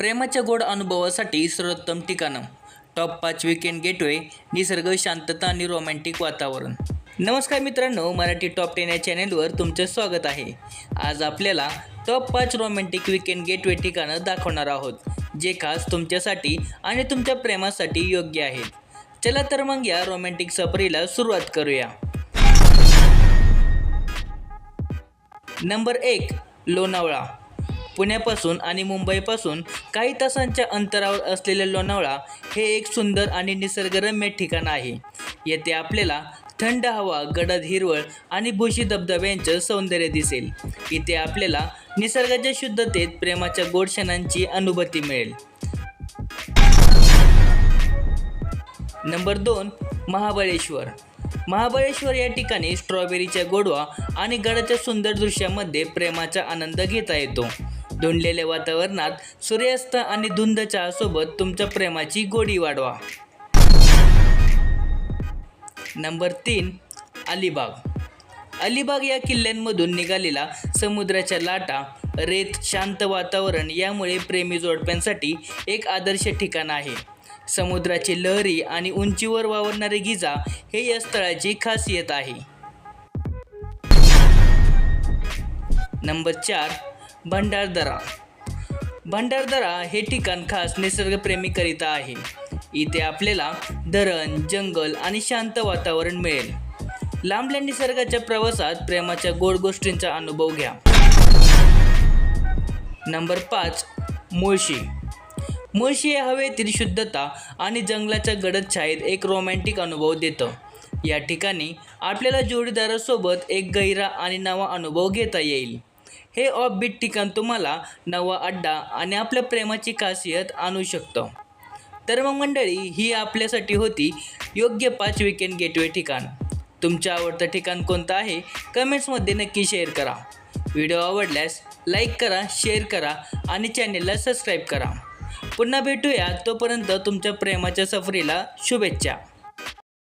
प्रेमाच्या गोड अनुभवासाठी सर्वोत्तम ठिकाणं. टॉप पाच विकेंड गेटवे निसर्ग शांतता आणि रोमॅन्टिक वातावरण. नमस्कार मित्रांनो मराठी टॉप टेन या चॅनेलवर तुमचं स्वागत आहे. आज आपल्याला टॉप पाच रोमॅन्टिक विकेंड गेटवे ठिकाणं दाखवणार आहोत जे खास तुमच्यासाठी आणि तुमच्या प्रेमासाठी योग्य आहेत. चला तर मग या रोमॅन्टिक सफरीला सुरुवात करूया. नंबर एक लोणावळा. पुण्यापासून आणि मुंबईपासून काही तासांच्या अंतरावर असलेले लोणावळा हे एक सुंदर आणि निसर्गरम्य ठिकाण आहे. येथे आपल्याला थंड हवा गडद हिरवळ आणि भुशी धबधब्यांचं सौंदर्य दिसेल. इथे आपल्याला निसर्गाच्या शुद्धतेत प्रेमाच्या गोड क्षणांची अनुभूती मिळेल. नंबर दोन महाबळेश्वर. महाबळेश्वर या ठिकाणी स्ट्रॉबेरीच्या गोडवा आणि गडाच्या सुंदर दृश्यामध्ये प्रेमाचा आनंद घेता येतो. धुंडलेल्या वातावरणात सूर्यास्त आणि धुंद चहासोबत तुमच्या प्रेमाची गोडी वाढवा. नंबर तीन अलिबाग. अलिबाग या किल्ल्यांमधून निघालेला समुद्राच्या लाटा रेत शांत वातावरण यामुळे प्रेमी जोडप्यांसाठी एक आदर्श ठिकाण आहे. समुद्राची लहरी आणि उंचीवर वावरणारे गिजा हे या स्थळाची खासियत आहे. नंबर चार भंडारदरा. भंडारदरा हे ठिकाण खास निसर्गप्रेमीकरिता आहे. इथे आपल्याला धरण जंगल आणि शांत वातावरण मिळेल. लांबल्या निसर्गाच्या प्रवासात प्रेमाच्या गोड गोष्टींचा अनुभव घ्या. नंबर पाच मुळशी. मुळशी हे हवेतील शुद्धता आणि जंगलाच्या गडद छायेत एक रोमॅन्टिक अनुभव देतं. या ठिकाणी आपल्याला जोडीदारासोबत एक गहिरा आणि नवा अनुभव घेता येईल. हे ऑफबीट ठिकाण तुम्हाला नवा अड्डा आणि आपल्या प्रेमाची खासियत आणू शकतं. तर मग मंडळी ही आपल्यासाठी होती योग्य पाच विकेंड गेटवे ठिकाण. तुमचं आवडतं ठिकाण कोणतं आहे? कमेंट्समध्ये नक्की शेअर करा. व्हिडिओ आवडल्यास लाईक करा शेअर करा आणि चॅनेलला सबस्क्राईब करा. पुन्हा भेटूया तोपर्यंत तुमच्या प्रेमाच्या सफरीला शुभेच्छा.